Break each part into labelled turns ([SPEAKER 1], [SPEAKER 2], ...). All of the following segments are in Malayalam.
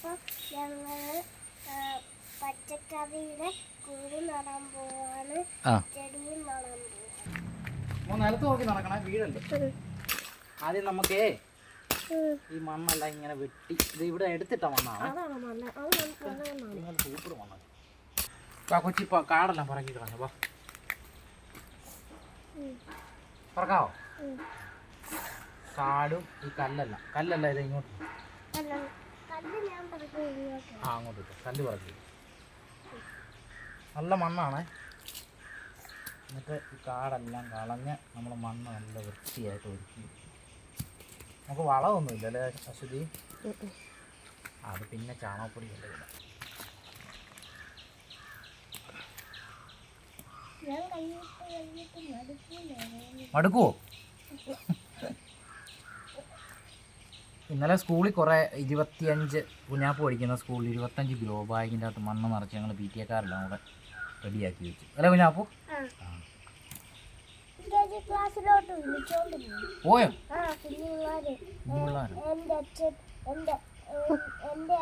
[SPEAKER 1] അപ്പൊ ഞങ്ങൾ പച്ചക്കറിയുടെ കൂടി നടാൻ പോവാണ്. ചെടിയും നടാൻ പോവാണ്.
[SPEAKER 2] നിലത്ത് നോക്കി നടക്കണ വീടല്ലേ? ആദ്യം നമുക്കേ ഈ മണ്ണല്ല ഇങ്ങനെ വെട്ടി ഇത് ഇവിടെ എടുത്തിട്ട മണ്ണാണ് സൂപ്പർ മണ്ണാണ് കൊച്ചി കാടെല്ലാം പറക്കി കളഞ്ഞു വാ. പറക്കാവോ? കാടും ഈ കല്ലല്ല. കല്ലല്ല ഇത് ഇങ്ങോട്ട്. ആ അങ്ങോട്ട് ഇട്ടു. കല്ല് പറക്കി. നല്ല മണ്ണാണേ. എന്നിട്ട് ഈ കാടെല്ലാം കളഞ്ഞ് നമ്മൾ മണ്ണ് നല്ല വൃത്തിയായിട്ട് ഒരുക്കി. നമുക്ക് വളമൊന്നുമില്ല അല്ലേ അശ്വതി? അത് പിന്നെ
[SPEAKER 1] കഴിഞ്ഞിട്ട് മടുക്കൂലേ
[SPEAKER 2] മടുക്കുവോ? ഇന്നലെ സ്കൂളിൽ കുറേ ഇരുപത്തിയഞ്ച് കുഞ്ഞാപ്പ് പഠിക്കുന്ന സ്കൂളിൽ ഇരുപത്തഞ്ച് ഗ്രോ ബാഗിന്റെ അകത്ത് മണ്ണ് നിറച്ച് ഞങ്ങൾ പി ടി എക്കാരെല്ലാം കൂടെ റെഡിയാക്കി വെച്ചു. അല്ലേ കുഞ്ഞാപ്പു?
[SPEAKER 1] പോയി? എന്റെ അച്ഛൻ എന്റെ എന്റെ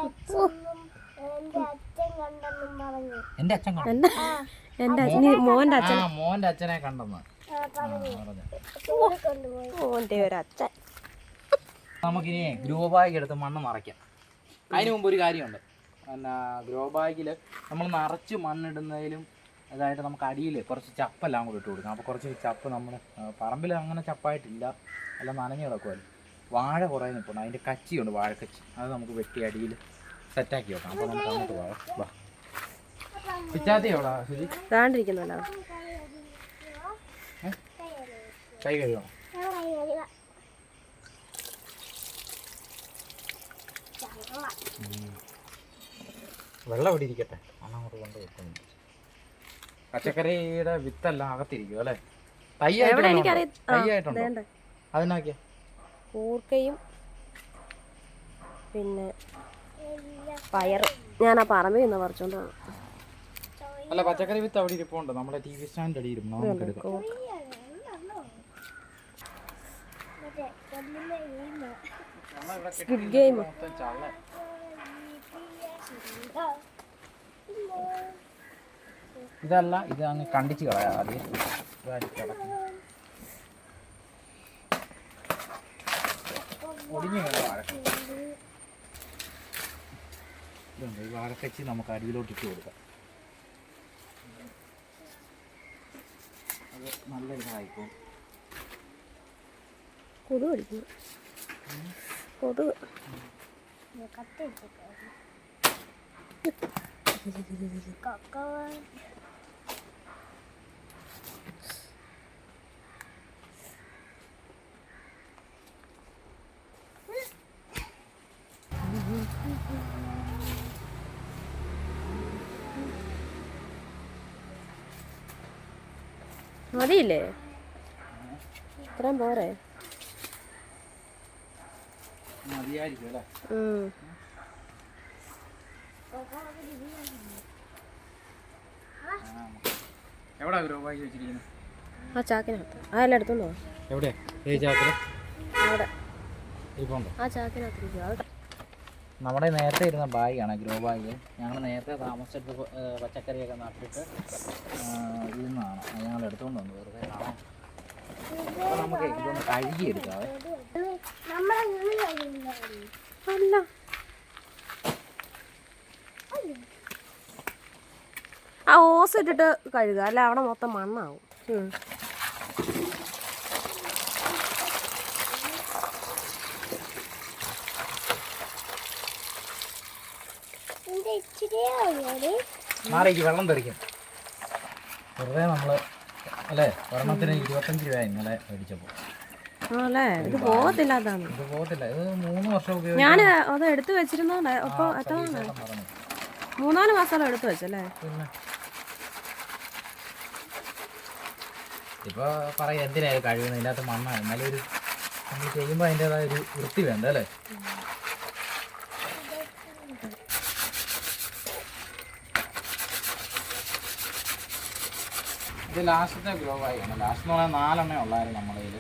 [SPEAKER 1] അച്ഛൻ കണ്ടെന്നും പറഞ്ഞു.
[SPEAKER 2] എന്റെ അച്ഛൻ കണ്ടു?
[SPEAKER 3] എന്റെ എന്റെ മോന്റെ അച്ഛൻ
[SPEAKER 2] ആ മോന്റെ അച്ഛനെ കണ്ടെന്ന്.
[SPEAKER 3] മോന്റെ ഒരു അച്ഛൻ.
[SPEAKER 2] നമുക്കിനി ഗ്രോ ബാഗ് എടുത്ത് മണ്ണ് നിറയ്ക്കാം അതിന് മുമ്പ് ഒരു കാര്യമുണ്ട്. പിന്നെ ഗ്രോ ബാഗിൽ നമ്മൾ നിറച്ച് മണ്ണിടുന്നതിലും അതായത് നമുക്ക് അടിയിൽ കുറച്ച് ചപ്പെല്ലാം കൂടി ഇട്ട് കൊടുക്കാം അപ്പോൾ കുറച്ച് ചപ്പ് നമ്മൾ പറമ്പിൽ അങ്ങനെ ചപ്പായിട്ടില്ല. അല്ല നനഞ്ഞ് കിടക്കുമല്ലോ വാഴ കുറേ നിൽപ്പുണ്ട് അതിന്റെ കച്ചിയുണ്ട് വാഴക്കച്ചി. അത് നമുക്ക് വെട്ടി അടിയിൽ സെറ്റാക്കി വെക്കാം. അപ്പോൾ നമുക്ക് അങ്ങോട്ട് പോകാം. വാ. പിച്ചാത്തി എവിടാ
[SPEAKER 3] ഇതാണ്ടിരിക്കുന്നല്ലോ.
[SPEAKER 2] കൈ കഴുകണം
[SPEAKER 1] ഞാൻ കൈ കഴുകാം. ചള്ള.
[SPEAKER 2] വെള്ളം ഇവിടെ ഇരിക്കട്ടെ. അന്ന് അങ്ങോട്ട് കൊണ്ട് വെക്കുന്നു പച്ചക്കറിയുടെ വിത്തെല്ലാം അകത്തിരിക്കും അല്ലേ?
[SPEAKER 3] എവിടെ? എനിക്കറിയ
[SPEAKER 2] തയ്യായിട്ടുണ്ടോ തയ്യായിട്ടുണ്ടോ?
[SPEAKER 3] വേണ്ട.
[SPEAKER 2] അതിനാക്കിയ?
[SPEAKER 3] കൂർക്കയും പിന്നെ പയർ ഞാൻ ആ പറമ്പിൽ നിന്ന് പറിച്ചോണ്ട് വന്നു
[SPEAKER 2] അല്ല പച്ചക്കറി വിത്ത് അവിടെ ഇരിപ്പുണ്ട്. നമ്മുടെ ടി വി സ്റ്റാൻഡ് അടി ഇരുന്നു നമുക്ക് എടുക്കാം.
[SPEAKER 3] ഗെയിം
[SPEAKER 2] ഇതല്ല ഇത് അങ്ങ് കണ്ടിച്ച് കളയാം ആദ്യം. ഒടിഞ്ഞു ഇതുണ്ട് ഈ വാഴക്കച്ചി നമുക്ക് അടിയിലോട്ട് ഇട്ട് കൊടുക്കാം. അത് നല്ല ഇതായിപ്പോൾ
[SPEAKER 3] കൊതു കൊതു കൊതുക്.
[SPEAKER 1] കത്തി എടുത്തിട്ടായിരുന്നു. കക്ക
[SPEAKER 3] മതിയില്ലേ ഇത്രയും പോരെ
[SPEAKER 2] മതിയായിരിക്കും അല്ലേ
[SPEAKER 3] ഉം.
[SPEAKER 2] എവിടെ ഗ്രോ ബാഗ് വെച്ചിരിക്കുന്നത്
[SPEAKER 3] ആ ചാക്കിനകത്ത്. എടുത്തോണ്ട്
[SPEAKER 2] എവിടെ? ഈ ചാക്കിൽ
[SPEAKER 3] അവിടെ.
[SPEAKER 2] ഇരിപ്പുണ്ടോ
[SPEAKER 3] ആ ചാക്കിനകത്ത് ഇരിക്കും അത്
[SPEAKER 2] നമ്മുടെ നേരത്തെ ഇരുന്ന ബാഗാണ് ഗ്രോ ബാഗ്. ഞങ്ങൾ നേരത്തെ താമസിച്ചിട്ട് പച്ചക്കറിയൊക്കെ നട്ടിട്ട് ഇരുന്നതാണ്. അത് ഞങ്ങൾ എടുത്തുകൊണ്ട് വന്നു. വെറുതെ കാണാം അപ്പോൾ നമുക്ക് ഇതൊന്ന് കഴുകിയെടുക്കാവേ
[SPEAKER 3] അല്ല. ആ ഓസ് ഇട്ടിട്ട് കഴുകുക അല്ല അവിടെ മൊത്തം മണ്ണാവും.
[SPEAKER 1] ഞാൻ
[SPEAKER 2] മാറിക്ക് വെള്ളം തെറിക്കും. വെറുതെ നമ്മൾ അല്ലേ? ഒരെണ്ണത്തിന് ഇരുപത്തഞ്ച് രൂപ ഇന്നലെ മേടിച്ചപ്പോൾ
[SPEAKER 3] ഇത് പോകത്തില്ല
[SPEAKER 2] ഇത് പോകത്തില്ല. ഇത് മൂന്ന് വർഷം
[SPEAKER 3] ഞാൻ അത് എടുത്തു വെച്ചിരുന്നോണ്ട് അപ്പൊ
[SPEAKER 2] പറഞ്ഞു.
[SPEAKER 3] മൂന്നാൽ മാസം എടുത്ത് വെച്ചല്ലേ?
[SPEAKER 2] ഇപ്പൊ പറയാം എന്തിനായാലും കഴിയുന്നത് ഇതിനകത്ത് മണ്ണാണ് എന്നാലും ഒരു നമ്മൾ ചെയ്യുമ്പോൾ അതിന്റെതായ ഒരു വൃത്തി വേണ്ട അല്ലേ? ഇത് ലാസ്റ്റത്തെ ഗ്രോ ആയിരുന്നു ലാസ്റ്റ് എന്ന് പറഞ്ഞാൽ നാലെണ്ണേ ഉള്ളായിരുന്നു നമ്മുടെ കയ്യിൽ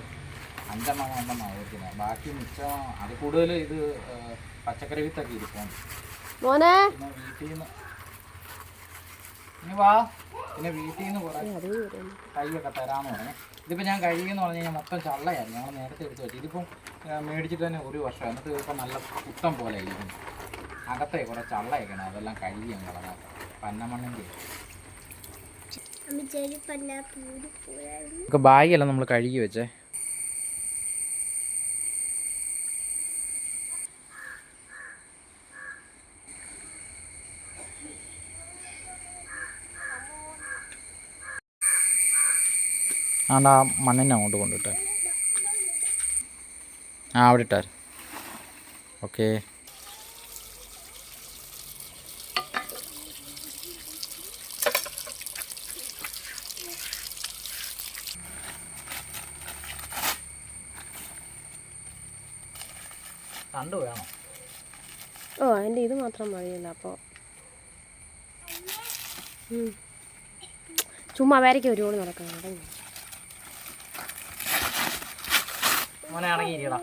[SPEAKER 2] അഞ്ചെണ്ണം ഒന്നെണ്ണം ഓർക്കുന്നത് ബാക്കി മിച്ചം അത് കൂടുതൽ ഇത് പച്ചക്കറി വിത്തൊക്കെ ഇരിക്കും
[SPEAKER 3] മോനെ.
[SPEAKER 2] പിന്നെ വീട്ടിൽ നിന്ന് ഇനി വാ. പിന്നെ വീട്ടിൽ നിന്ന് കുറേ
[SPEAKER 3] ഏ, അത് വരുന്നു.
[SPEAKER 2] കൈയൊക്കെ തരാമെന്ന് പറഞ്ഞു. ഇതിപ്പോൾ ഞാൻ കഴിയുമെന്ന് പറഞ്ഞു കഴിഞ്ഞാൽ മൊത്തം ചള്ളയായിരുന്നു ഞങ്ങൾ നേരത്തെ എടുത്ത് വെച്ചു. ഇതിപ്പം മേടിച്ചിട്ട് തന്നെ ഒരു വർഷം. എന്നിട്ട് ഇപ്പം നല്ല കുത്തം പോലെ ഇരിക്കുന്നു. അകത്തെ കുറേ ചള്ളയൊക്കെയാണ് അതെല്ലാം കഴുകി ഞാൻ കളഞ്ഞാൽ പന്നമണ്ണിന്റെ. ബാഗെല്ലാം നമ്മൾ കഴുകി വെച്ചേ. ആണ്ട് ആ മണ്ണിനെ അങ്ങോട്ട് കൊണ്ടിട്ടെ ആ അവിടെ ഇട്ടാൽ ഓക്കേ.
[SPEAKER 3] ഓ എന്റെ ഇത് മാത്രം മതിയല്ല അപ്പോൾ ചുമ്മാ വരയ്ക്ക് ഒരുപാട് നടക്കണം
[SPEAKER 2] മോനെ അടങ്ങിയിരിക്കടാ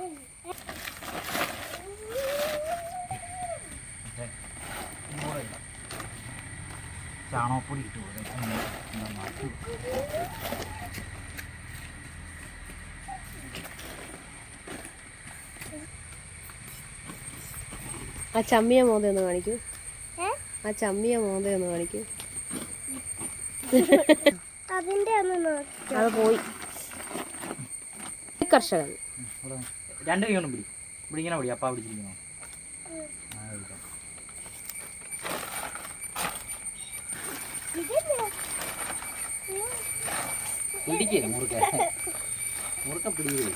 [SPEAKER 2] ചാണകപ്പൊടി ഇട്ട് കൊടുക്കും
[SPEAKER 3] ആ ചമ്മിയ മോന്ത ഒന്ന് കാണിക്കൂ. ആ ചമ്മിയ മോന്ത ഒന്ന് കാണിക്കൂ.
[SPEAKER 1] അതിന്റെ
[SPEAKER 3] അത് പോയി. കർഷകൻ.
[SPEAKER 2] രണ്ട് കൈ കൊണ്ടും പിടി. ഇവിടെ ഇങ്ങനെ പിടി അപ്പാ പിടിച്ചിരിക്കണോ പിടിക്കില്ല മുറുക്ക. മുറുക്ക പിടിക്കുക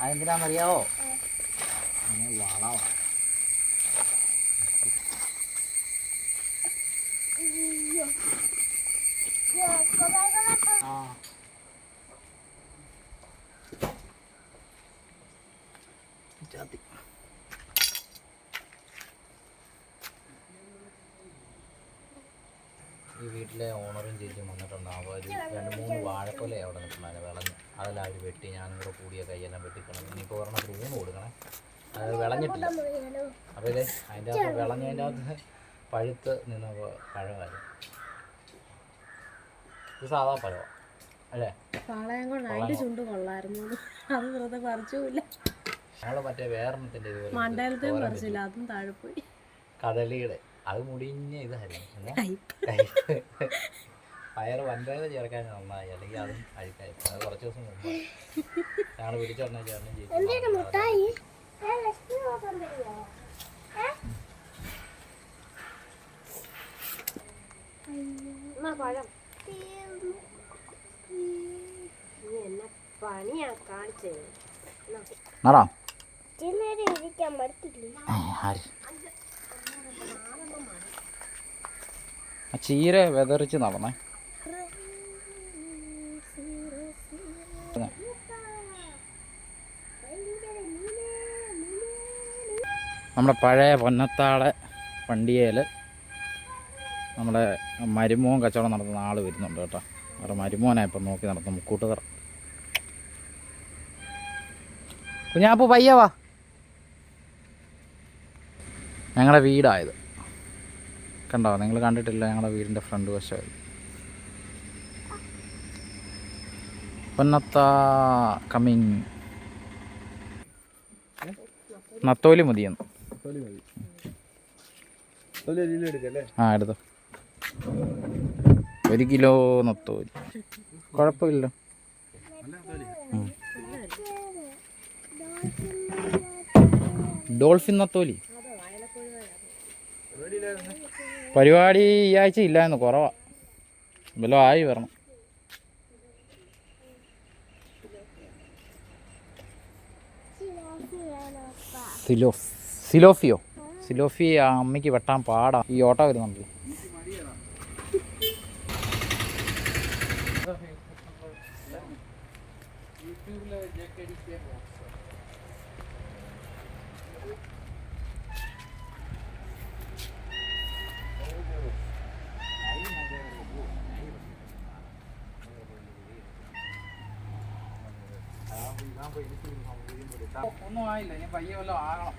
[SPEAKER 2] അതെന്തിനാണെന്നറിയാവോ? അങ്ങനെ വളവാ ആ ഈ വീട്ടിലെ ഓണറും ചേച്ചിയും വന്നിട്ടുണ്ടാവും. അവർ രണ്ട് മൂന്ന് വാഴക്കൊല അവിടെ നിൽക്കുന്നതിന് വിളഞ്ഞ്. അതെല്ലാം അവർ വെട്ടി ഞാനും കൂടെ കൂടിയ കൈയെല്ലാം വെട്ടിക്കണം ഇനിയിപ്പോൾ ഒരെണ്ണം ഊണ് കൊടുക്കണേ. അത് വിളഞ്ഞിട്ടില്ല. അപ്പോൾ ഇതേ അതിന്റെ അകത്ത് വിളഞ്ഞതിന്റെ അകത്ത് പഴുത്ത് നിന്ന് പഴമായിരുന്നു. ഇത് സാധാ പഴമാണ് അല്ലേ?
[SPEAKER 3] പാളയം കൊണ്ട് അതിന്റെ ചുണ്ട് കൊള്ളായിരുന്നു. അത് വെറുതെ പറിച്ചുമില്ല.
[SPEAKER 2] ഞങ്ങൾ മറ്റേ
[SPEAKER 3] വേറെണ്ണത്തിന്റെ പറിച്ചില്ല. അതും പോയി.
[SPEAKER 2] കദളിയുടെ. അത് മുടിഞ്ഞ ഇതായിരുന്നു? പയറ് വൻപയർ ചേർക്കാൻ നന്നായി. അല്ലെങ്കിൽ അതും അഴുക്കായി അത് കുറച്ച് ദിവസം മുമ്പ്. ഞങ്ങൾ പിടിച്ചോടനെ ചേർന്ന് ചേച്ചി
[SPEAKER 1] മുട്ടായി? ഏ, ലക്ഷ്മി നോക്കാൻ തരുമോ
[SPEAKER 3] പഴം
[SPEAKER 1] തീർന്നു.
[SPEAKER 3] നീ എന്നെ പണിയാ കാണിച്ചത്
[SPEAKER 2] നടാ
[SPEAKER 1] ഇച്ചിരി നേരം ഇരിക്കാൻ പറ്റില്ലേ
[SPEAKER 2] ആര് ആ ചീര വെതറിച്ച് നടന്നേ. നമ്മുടെ പഴയ പൊന്നത്താളെ വണ്ടിയേൽ നമ്മുടെ മരുമോൻ കച്ചവടം നടത്തുന്ന ആൾ വരുന്നുണ്ട് കേട്ടോ. അവരുടെ മരുമോനാണ് ഇപ്പം നോക്കി നടത്തുന്ന മുക്കൂട്ടുതറ കുഞ്ഞാപ്പു പയ്യവാ. ഞങ്ങളുടെ വീടായത്. കണ്ടോ? നിങ്ങൾ കണ്ടിട്ടില്ല ഞങ്ങളുടെ വീടിന്റെ ഫ്രണ്ട് വശമായി പൊന്നത്ത കമ്മിങ് നത്തോലി മതിയെന്ന് ആ എടുത്തോ. ഒരു കിലോ നത്തോലി. കുഴപ്പമില്ല. ഡോൾഫിൻ നത്തോലി. പരിപാടി ഈ ആഴ്ച ഇല്ലായിരുന്നു കുറവാ. വല്ല ആയി വരണം. സിലോ സിലോഫിയോ? സിലോഫി ആ അമ്മയ്ക്ക് വെട്ടാൻ പാടാ. ഈ ഓട്ട വരുന്നുണ്ട് ഒന്നും ആയില്ല ഇനി പയ്യെ വല്ലതും ആകണം.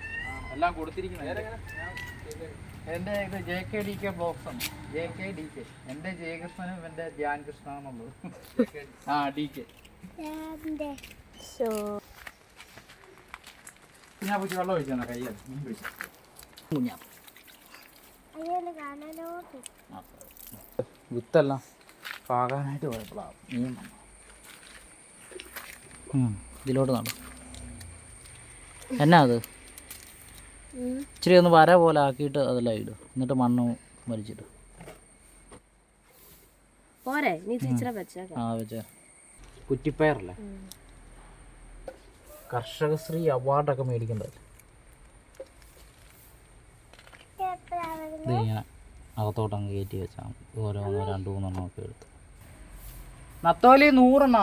[SPEAKER 2] എല്ലാം കൊടുത്തിരിക്കുന്നത്.
[SPEAKER 4] എന്റെ ഇത് ജെ കെ ഡി കെ ആണ്. J K D K. എന്റെ ജയകൃഷ്ണനും എന്റെ ധ്യാൻ കൃഷ്ണ
[SPEAKER 2] ആ ഡി കെ. ഞാൻ പോയി വെള്ളം ഒഴിച്ചാണ് കയ്യിൽ മീൻ പിടിച്ചു
[SPEAKER 1] കാണാനോട്ട്
[SPEAKER 2] വിത്തെല്ലാം. പാകാനായിട്ട് പോയപ്പോഴാണ് മീൻ വന്നത്. ഇതിലോട്ട് നടന്നു എന്നാ അത്? ഇച്ചിരി ഒന്ന് വര പോലെ ആക്കിയിട്ട് അതെല്ലാം ഇടും. എന്നിട്ട് മണ്ണ് വലിച്ചിട്ട്
[SPEAKER 3] പോരെ നീ വെച്ചേക്കാം.
[SPEAKER 2] ആ വെച്ച. കുറ്റിപ്പയറല്ലേ? കർഷകശ്രീ അവാർഡൊക്കെ മേടിക്കേണ്ടതല്ലേ ഇത് ഇങ്ങനെ അകത്തോട്ടങ്ങ് കയറ്റി വെച്ചാൽ മതി. ഓരോന്നോ രണ്ട് മൂന്നെണ്ണം ഒക്കെ എടുത്ത്. നത്തോലി നൂറെണ്ണ?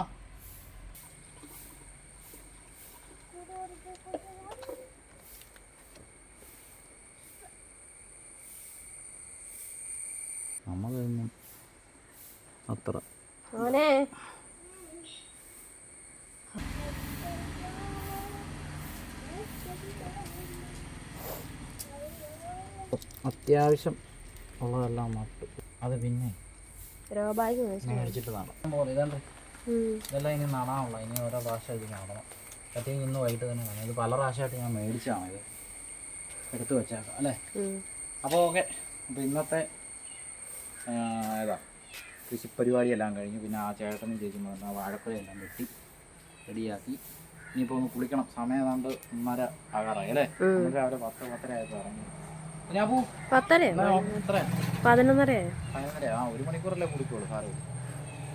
[SPEAKER 2] നമ്മളൊന്നും അത്ര.
[SPEAKER 3] മോനെ.
[SPEAKER 2] അത്യാവശ്യം ഉള്ളതെല്ലാം നട്ടു. അത് പിന്നെ ഇതാണ്ട് ഇതെല്ലാം ഇനി നടാനുള്ള ഇനി ഓരോ പ്രാവശ്യം ഇത് നടണം. പറ്റി ഇന്ന് വൈകിട്ട് തന്നെ വേണം ഇത് പല പ്രാവശ്യമായിട്ട് ഞാൻ മേടിച്ചാണ് ഇത്. എടുത്തു വെച്ചേക്കാം അല്ലേ? അപ്പോൾ ഓക്കെ. അപ്പോൾ ഇന്നത്തെ ഏതാ? കൃഷി പരിപാടിയെല്ലാം കഴിഞ്ഞു പിന്നെ ആ ചേട്ടനും ചേച്ചിയും പറഞ്ഞ വാഴക്കുഴയെല്ലാം വെട്ടി റെഡിയാക്കി. ഇനിയിപ്പോൾ ഒന്ന് കുളിക്കണം. സമയം ഏതാണ്ട് ഒന്നര ആകാറായി അല്ലേ? നമ്മൾ രാവിലെ പത്ത് പത്തര ആയപ്പോൾ ഇറങ്ങി. പിന്നെ അപ്പൂ പതിനൊന്നര ആ ഒരു മണിക്കൂറല്ലേ കുളിക്കുള്ളൂ സാറ്.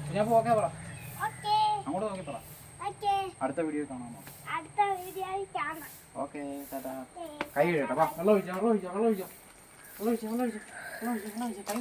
[SPEAKER 2] പിന്നെ ഓക്കെ പറ. അങ്ങോട്ട് നോക്കി പറ.
[SPEAKER 1] ഓക്കെ
[SPEAKER 2] അടുത്ത വീഡിയോ കാണാമോ
[SPEAKER 1] അടുത്ത വീഡിയോ കാണാം.
[SPEAKER 2] Okay tata. കൈ കഴുകട്ടെ വാ വെള്ളം ഒഴിച്ചോ വെള്ളം ഒഴിച്ചോ വെള്ളം ഒഴിച്ചോ. വെള്ളം ഒഴിച്ചോ വെള്ളം ഒഴിച്ചോ വെള്ളം ഒഴിച്ചോ വെള്ളം ഒഴിച്ചോ കൈ